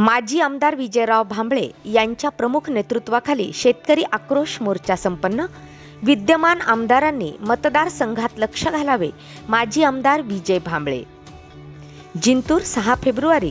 माजी आमदार विजयराव भांबळे यांच्या प्रमुख नेतृत्वाखाली शेतकरी आक्रोश मोर्चा संपन्न. विद्यमान आमदारांनी मतदारसंघात लक्ष घालावे माजी आमदार विजय भांबळे. जिंतूर सहा फेब्रुवारी.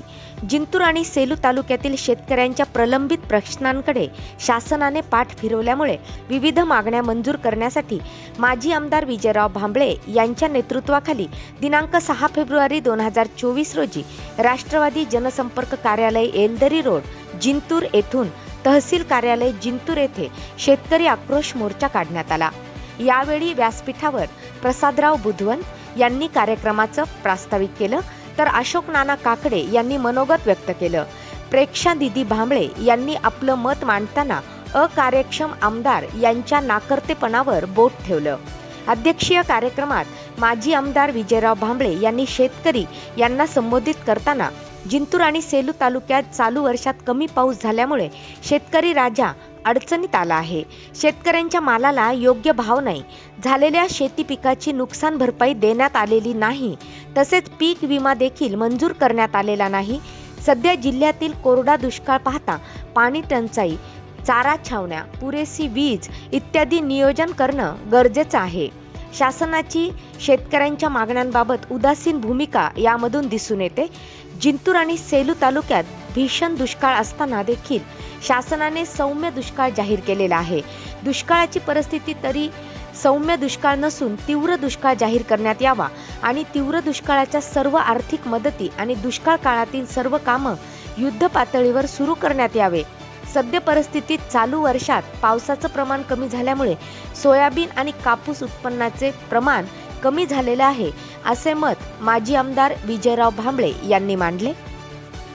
जिंतूर आणि सेलू तालुक्यातील शेतकऱ्यांच्या प्रलंबित प्रश्नांकडे शासनाने पाठ फिरवल्यामुळे विविध मागण्या मंजूर करण्यासाठी माजी आमदार विजयराव भांबळे यांच्या नेतृत्वाखाली दिनांक सहा फेब्रुवारी दोन हजार चोवीस रोजी राष्ट्रवादी जनसंपर्क कार्यालय एलदरी रोड जिंतूर येथून तहसील कार्यालय जिंतूर येथे शेतकरी आक्रोश मोर्चा काढण्यात आला. यावेळी व्यासपीठावर प्रसादराव बुधवन यांनी कार्यक्रमाचं प्रास्ताविक केलं. तर अशोक नाना काकडे यांनी मनोगत व्यक्त केलं. प्रेक्षा दिदी भांबळे यांनी आपलं मत मांडताना अकार्यक्षम आमदार यांच्या नाकर्तेपणावर बोट ठेवलं. अध्यक्षीय कार्यक्रमात माजी आमदार विजयराव भांबळे यांनी शेतकरी यांना संबोधित करताना जिंतूर आणि सेलू तालुक्यात चालू वर्षात कमी पाऊस झाल्यामुळे शेतकरी राजा अडचणीत आला आहे. शेतकऱ्यांच्या मालाला योग्य भाव नाही. झालेल्या शेती पिकाची नुकसान भरपाई देण्यात आलेली नाही. तसेच पीक विमा देखील मंजूर करण्यात आलेला नाही. सध्या जिल्ह्यातील कोरडा दुष्काळ पाहता पाणी टंचाई चारा छावण्या पुरेसी वीज इत्यादी नियोजन करणं गरजेचं आहे. शासनाची शेतकऱ्यांच्या मागण्यांबाबत उदासीन भूमिका यामधून दिसून येते. जिंतूर आणि सेलू तालुक्यात भीषण दुष्काळ असताना देखील शासनाने सौम्य दुष्काळ जाहीर केलेला आहे. दुष्काळाची परिस्थिती तरी सौम्य दुष्काळ नसून तीव्र दुष्काळ जाहीर करण्यात यावा आणि तीव्र दुष्काळाच्या सर्व आर्थिक मदती आणि दुष्काळ काळातील सर्व कामं युद्ध पातळीवर सुरू करण्यात यावे. सद्य परिस्थितीत चालू वर्षात पावसाचं प्रमाण कमी झाल्यामुळे सोयाबीन आणि कापूस उत्पन्नाचे प्रमाण कमी झालेलं आहे असे मत माजी आमदार विजयराव भांबळे यांनी मांडले.